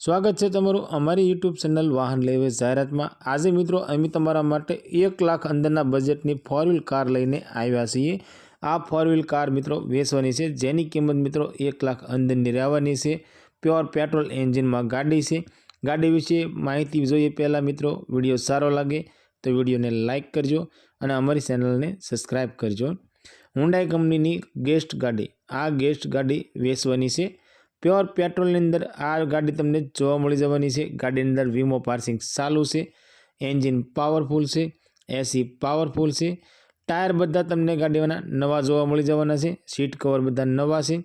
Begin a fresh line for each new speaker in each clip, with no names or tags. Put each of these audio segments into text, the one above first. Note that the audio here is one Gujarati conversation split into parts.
સ્વાગત છે તમારું અમારી યુટ્યુબ ચેનલ વાહન લેવે જાહેરાતમાં. આજે મિત્રો, અમે તમારા માટે એક લાખ અંદરના બજેટની ફોર વ્હીલ કાર લઈને આવ્યા છીએ. આ ફોર વ્હીલ કાર મિત્રો વેચવાની છે. જેની કિંમત મિત્રો એક લાખ અંદરની રહેવાની છે. પ્યોર પેટ્રોલ એન્જિનમાં ગાડી છે. ગાડી વિશે માહિતી જોઈએ પહેલાં મિત્રો, વીડિયો સારો લાગે તો વિડીયોને લાઇક કરજો અને અમારી ચેનલને સબસ્ક્રાઈબ કરજો. હુન્ડાઈ કંપનીની ગેસ્ટ ગાડી. આ ગેસ્ટ ગાડી વેચવાની છે. પ્યોર પેટ્રોલની અંદર આ ગાડી તમને જોવા મળી જવાની છે. ગાડીની અંદર વીમો પાર્સિંગ ચાલુ છે. એન્જિન પાવરફુલ છે. એસી પાવરફુલ છે. ટાયર બધા તમને ગાડીના નવા જોવા મળી જવાના છે. સીટ કવર બધા નવા છે.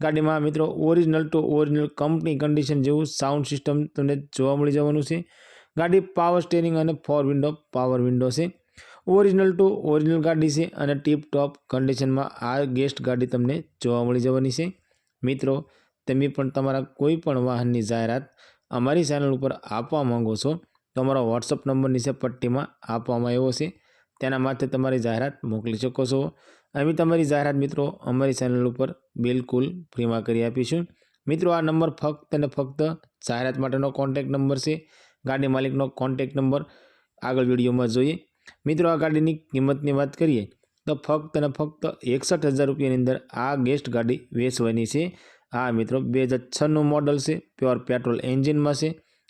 ગાડીમાં મિત્રો original to original company condition જેવું સાઉન્ડ સિસ્ટમ તમને જોવા મળી જવાનું છે. ગાડી પાવર સ્ટેરિંગ અને ફોર વિન્ડો પાવર વિન્ડો છે. ઓરિજિનલ ટુ ઓરિજિનલ ગાડી છે અને ટીપ ટોપ કન્ડિશનમાં આ ગેસ્ટ ગાડી તમને જોવા મળી જવાની છે. મિત્રો તમે પણ તમારા કોઈ પણ વાહનની જાહેરાત અમારી ચેનલ ઉપર આપવા માંગો છો તો અમારો વોટ્સઅપ નંબર નીચે પટ્ટીમાં આપવામાં આવ્યો છે. તેના માટે તમારી જાહેરાત મોકલી શકો છો. અમે તમારી જાહેરાત મિત્રો અમારી ચેનલ ઉપર બિલકુલ ફ્રીમાં કરી આપીશું. મિત્રો, આ નંબર ફક્ત અને ફક્ત જાહેરાત માટેનો કોન્ટેક્ટ નંબર છે. ગાડી માલિકનો કોન્ટેક નંબર આગળ વિડીયોમાં જોઈએ. મિત્રો, આ ગાડીની કિંમતની વાત કરીએ, તો ફક્ત અને ફક્ત એકસઠ હજાર રૂપિયાની અંદર આ ગેસ્ટ ગાડી વેચવાની છે. હા મિત્રો, બે હજાર છનું મોડલ છે પ્યોર પેટ્રોલ એન્જિનમાં છે.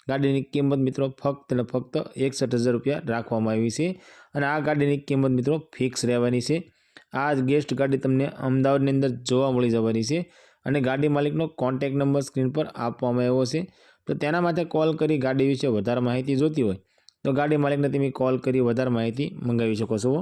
ગાડીની કિંમત મિત્રો ફક્ત ને ફક્ત એકસઠ હજાર રૂપિયા રાખવામાં આવી છે અને આ ગાડીની કિંમત મિત્રો ફિક્સ રહેવાની છે. આ જ ગેસ્ટ ગાડી તમને અમદાવાદની અંદર જોવા મળી જવાની છે અને ગાડી માલિકનો કોન્ટેક નંબર સ્ક્રીન પર આપવામાં આવ્યો છે. તો તેના માટે કોલ કરી ગાડી વિશે વધારે માહિતી જોતી હોય તો ગાડી માલિકને તમે કોલ કરી વધારે માહિતી મંગાવી શકો છો.